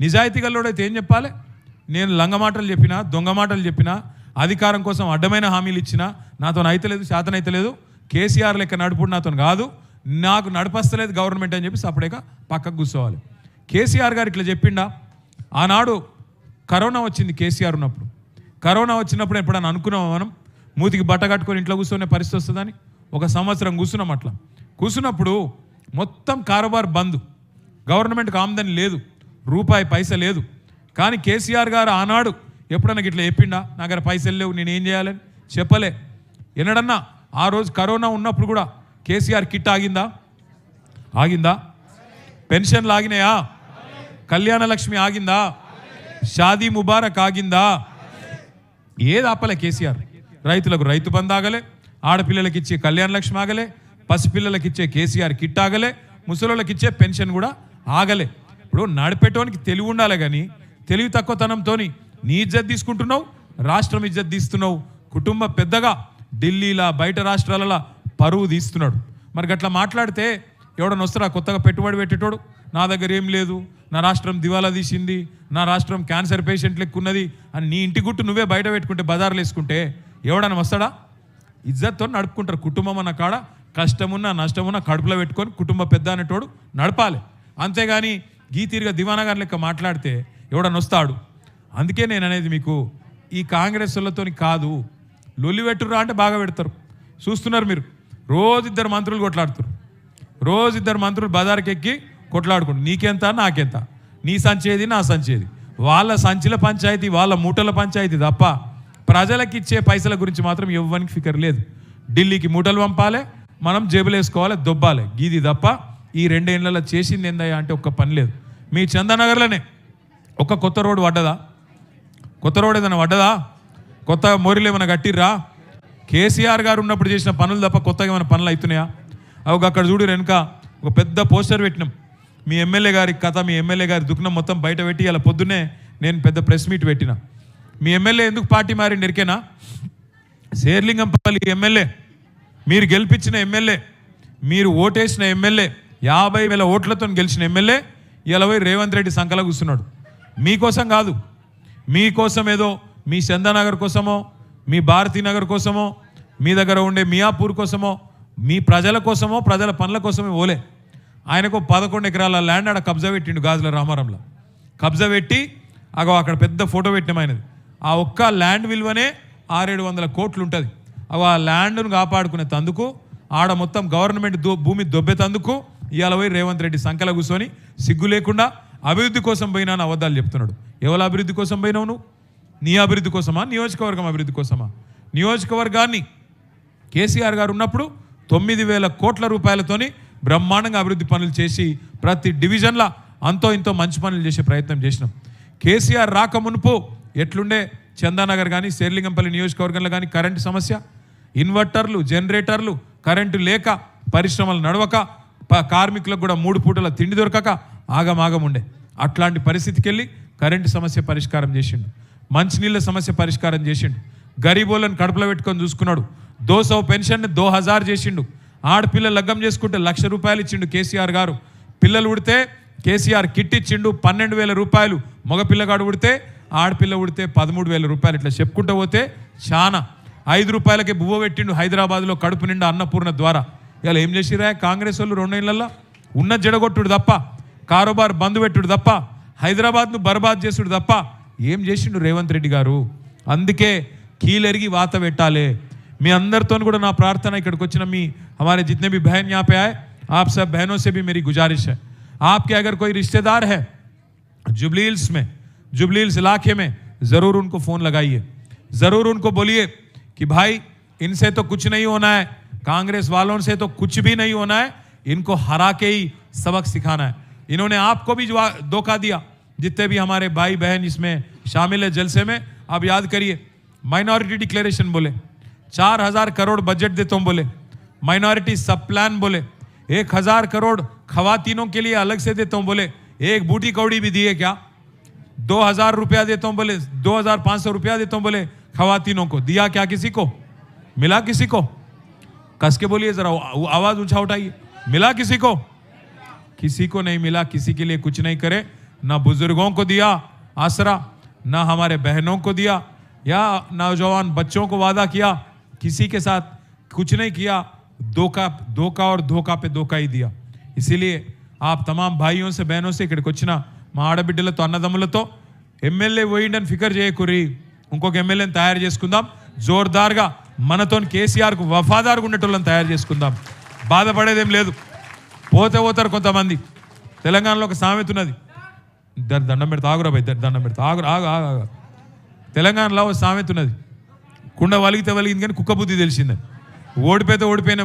నిజాయితీ గల్లోడైతే ఏం చెప్పాలి? నేను లంగ మాటలు చెప్పినా దొంగ మాటలు చెప్పినా అధికారం కోసం అడ్డమైన హామీలు ఇచ్చినా నాతో అయితలేదు శాతం అయితలేదు కేసీఆర్ లెక్క నడుపుడు నాతో కాదు నాకు నడిపస్తలేదు గవర్నమెంట్ అని చెప్పి సపడేక పక్కకు కూర్చోవాలి. కేసీఆర్ గారు ఇట్లా చెప్పిండా? ఆనాడు కరోనా వచ్చింది కేసీఆర్ ఉన్నప్పుడు. కరోనా వచ్చినప్పుడు ఎప్పుడైనా అనుకున్నాం మనం? మూతికి బట్ట కట్టుకొని ఇంట్లో కూర్చొనే పరిస్థితి వస్తుందని? ఒక సంవత్సరం కూర్చున్నాం అట్లా. కూర్చున్నప్పుడు మొత్తం కారోబార్ బంద్. గవర్నమెంట్కి ఆమదని లేదు. రూపాయి పైస లేదు. కానీ కేసీఆర్ గారు ఆనాడు ఎప్పుడన్నా ఇట్లా చెప్పిండా? నా దగ్గర పైసలు లేవు నేను ఏం చేయాలని చెప్పలే. ఎన్నడన్నా ఆ రోజు కరోనా ఉన్నప్పుడు కూడా కేసీఆర్ కిట్ ఆగిందా? ఆగిందా? పెన్షన్లు ఆగినాయా కళ్యాణ లక్ష్మి ఆగిందా? షాదీ ముబారక్ ఆగిందా? ఏది ఆపలే కేసీఆర్. రైతులకు రైతు బంద్ ఆగలే ఆడపిల్లలకి ఇచ్చే కళ్యాణ లక్ష్మి ఆగలే పసిపిల్లలకి ఇచ్చే కేసీఆర్ కిట్ ఆగలే ముసలోళ్ళకి ఇచ్చే పెన్షన్ కూడా ఆగలే. ఇప్పుడు నడిపేటోనికి తెలివి ఉండాలి కానీ తెలివి తక్కువతనంతో నీ ఇజ్జత్ తీసుకుంటున్నావు రాష్ట్రం ఇజ్జత్ తీస్తున్నావు. కుటుంబ పెద్దగా ఢిల్లీలా బయట రాష్ట్రాలలో పరువు తీస్తున్నాడు. మరి గట్లా మాట్లాడితే ఎవడన్నా వస్తారా కొత్తగా పెట్టుబడి పెట్టేటోడు? నా దగ్గర ఏం లేదు. నా రాష్ట్రం దివాలా తీసింది. నా రాష్ట్రం క్యాన్సర్ పేషెంట్ ఎక్కున్నది అని నీ ఇంటి గుట్టు నువ్వే బయట పెట్టుకుంటే బజార్లు వేసుకుంటే ఎవడన్నా వస్తాడా? ఇజ్జత్తో నడుపుకుంటారు. కుటుంబం అన్న కాడ కష్టమున్నా నష్టమున్నా కడుపులో పెట్టుకొని కుటుంబ పెద్ద అనేటోడు నడపాలి. అంతేగాని గీ తీరుగా దివానా గారి లెక్క మాట్లాడితే ఎవడనొస్తాడు వస్తాడు? అందుకే నేను అనేది మీకు ఈ కాంగ్రెస్లతో కాదు లొల్లి అంటే బాగా పెడతారు. చూస్తున్నారు మీరు రోజు ఇద్దరు మంత్రులు కొట్లాడుతారు. రోజు ఇద్దరు మంత్రులు బజార్కి ఎక్కి కొట్లాడుకుంటారు నీకెంత నాకెంత? నీ సంచేది నా సంచేది వాళ్ళ సంచిల పంచాయతీ వాళ్ళ మూటల పంచాయతీ తప్ప ప్రజలకు ఇచ్చే పైసల గురించి మాత్రం ఇవ్వడానికి ఫికర్ లేదు. ఢిల్లీకి మూటలు పంపాలి మనం జేబులు వేసుకోవాలి దొబ్బాలి. గీది తప్ప ఈ రెండేళ్ళలో చేసింది ఏందయ్యా అంటే ఒక్క పని లేదు. మీ చందానగర్లోనే. ఒక కొత్త రోడ్డు పడ్డదా? కొత్త రోడ్ ఏదైనా పడ్డదా? కొత్త మోరీలు ఏమైనా కట్టిర్రా? కేసీఆర్ గారు ఉన్నప్పుడు చేసిన పనులు తప్ప కొత్తగా ఏమైనా పనులు అవుతున్నాయా? అవి అక్కడ చూడు వెనుక ఒక పెద్ద పోస్టర్ పెట్టినాం. మీ ఎమ్మెల్యే గారి కథ మీ ఎమ్మెల్యే గారి దుఃఖం మొత్తం బయట పెట్టి ఇలా పొద్దున్నే నేను పెద్ద ప్రెస్ మీట్ పెట్టిన. మీ ఎమ్మెల్యే ఎందుకు పార్టీ మారి నెరికేనా శేర్లింగంపల్లి ఎమ్మెల్యే మీరు గెలిపించిన ఎమ్మెల్యే మీరు ఓటేసిన ఎమ్మెల్యే యాభై వేల ఓట్లతో గెలిచిన ఎమ్మెల్యే ఇలా పోయి రేవంత్ రెడ్డి సంకల కూర్చున్నాడు. మీకోసం కాదు. మీకోసం ఏదో మీ చందానగర్ కోసమో మీ భారతీనగర్ కోసమో మీ దగ్గర ఉండే మియాపూర్ కోసమో మీ ప్రజల కోసమో ప్రజల పనుల కోసమే ఓలే. ఆయనకు పదకొండు ఎకరాల ల్యాండ్ ఆడ కబ్జా పెట్టిండు గాజుల రామారంలో. కబ్జా పెట్టి అగో అక్కడ పెద్ద ఫోటో పెట్టినాం ఆయనది. ఆ ఒక్క ల్యాండ్ విలువనే ఆరేడు వందల కోట్లు ఉంటుంది. అగో ఆ ల్యాండ్ను కాపాడుకునే తందుకు ఆడ మొత్తం గవర్నమెంట్ దో భూమి దొబ్బెతందుకు ఇవాళ పోయి రేవంత్ రెడ్డి సంకల కూర్చొని సిగ్గు లేకుండా అభివృద్ధి కోసం పోయినా అని అబద్ధాలు చెప్తున్నాడు. ఎవరి అభివృద్ధి కోసం పోయినావు నువ్వు? నీ అభివృద్ధి కోసమా? నియోజకవర్గం అభివృద్ధి కోసమా? నియోజకవర్గాన్ని కేసీఆర్ గారు ఉన్నప్పుడు తొమ్మిది వేల కోట్ల రూపాయలతోని బ్రహ్మాండంగా అభివృద్ధి పనులు చేసి ప్రతి డివిజన్ల అంతో ఇంతో మంచి పనులు చేసే ప్రయత్నం చేసినాం. కేసీఆర్ రాక మునుపు ఎట్లుండే చందానగర్ కానీ శేర్లింగంపల్లి నియోజకవర్గంలో కానీ కరెంటు సమస్య? ఇన్వర్టర్లు జనరేటర్లు కరెంటు లేక పరిశ్రమలు నడవక కార్మికులకు కూడా మూడు పూటల తిండి దొరకక ఆగమాగం ఉండే అట్లాంటి పరిస్థితికి వెళ్ళి కరెంటు సమస్య పరిష్కారం చేసిండు. మంచినీళ్ళ సమస్య పరిష్కారం చేసిండు. గరీబోళ్ళని కడుపులో పెట్టుకొని చూసుకున్నాడు. దోసో పెన్షన్ని పెన్షన్ దో హజార్ చేసిండు. ఆడపిల్ల లగ్గం చేసుకుంటే లక్ష రూపాయలు ఇచ్చిండు కేసీఆర్ గారు. పిల్లలు ఉడితే కేసీఆర్ కిట్ ఇచ్చిండు పన్నెండు వేల రూపాయలు. మగపిల్లగాడు ఉడితే ఆడపిల్ల ఉడితే పదమూడు వేల రూపాయలు. ఇట్లా చెప్పుకుంటూ పోతే చాలా ఐదు రూపాయలకి బువ్వ పెట్టిండు హైదరాబాద్లో కడుపు నిండా అన్నపూర్ణ ద్వారా. ఇలా ఏం చేసిరా కాంగ్రెస్ వాళ్ళు రెండేళ్లలో ఉన్న జడగొట్టుడు తప్ప కారోబార్ బంద్ పెట్టుడు తప్ప హైదరాబాద్ను బర్బాద్ చేసుడు తప్ప ఏం చేసిండు రేవంత్ రెడ్డి గారు అందుకే కీలెరిగి వాత పెట్టాలి మీ అందరితో కూడా నా ప్రార్థన ఇక్కడికి వచ్చిన మీ हमारे जितने भी बहन यहाँ पे आए आप सब बहनों से भी मेरी गुजारिश है आपके अगर कोई रिश्तेदार है जुबलील्स में जुबलील्स इलाके में ज़रूर उनको फ़ोन लगाइए ज़रूर उनको बोलिए कि भाई इनसे तो कुछ नहीं होना है कांग्रेस वालों से तो कुछ भी नहीं होना है, इनको हरा के ही सबक सिखाना है। इन्होंने आपको भी धोखा दिया। जितने भी हमारे भाई बहन इसमें शामिल है जलसे में, आप याद करिए माइनॉरिटी डिक्लेरेशन बोले, चार हज़ार करोड़ बजट देता हूँ बोले माइनॉरिटी सब प्लान बोले, एक हज़ार करोड़ खवातीनों के लिए अलग से देता हूँ बोले, एक बूटी कौड़ी भी दिए क्या? दो हज़ार रुपया देता हूँ बोले, दो हज़ार पाँच सौ रुपया देता हूँ बोले खवातीनों को। दिया क्या किसी को? मिला किसी को? कस के बोलिए जरा आ- आवाज ऊंचा उठाइए मिला किसी को किसी को नहीं मिला किसी के लिए कुछ नहीं करे ना बुजुर्गों को दिया आसरा ना हमारे बहनों को दिया या नौजवान बच्चों को वादा किया किसी के साथ कुछ नहीं किया धोखा धोखा और धोखा पे धोखा ही दिया इसीलिए आप तमाम भाइयों से बहनों से ఇక్కడికి వచ్చిన మా ఆడబిడ్డలతో అన్నదమ్ములతో ఎమ్మెల్యే పోయిండని ఫికర్ చేయకుర్రి ఇంకొక ఎమ్మెల్యేని తయారు చేసుకుందాం జోర్దార్గా మనతో కేసీఆర్కు వఫాదారుగా ఉండేటోళ్ళని తయారు చేసుకుందాం. బాధపడేదేం లేదు. పోతే పోతారు కొంతమంది. తెలంగాణలో ఒక సామెత ఉన్నది. ఇద్దరు దండం పెడతా ఆగురా ఇద్దరు దండం పెడితే ఆగురు ఆగు ఆగు తెలంగాణలో ఒక సామెత ఉన్నది. కుండ వలిగితే వలిగింది కానీ కుక్క బుద్ధి తెలిసిందని ఓడిపోతే ఓడిపోయినాం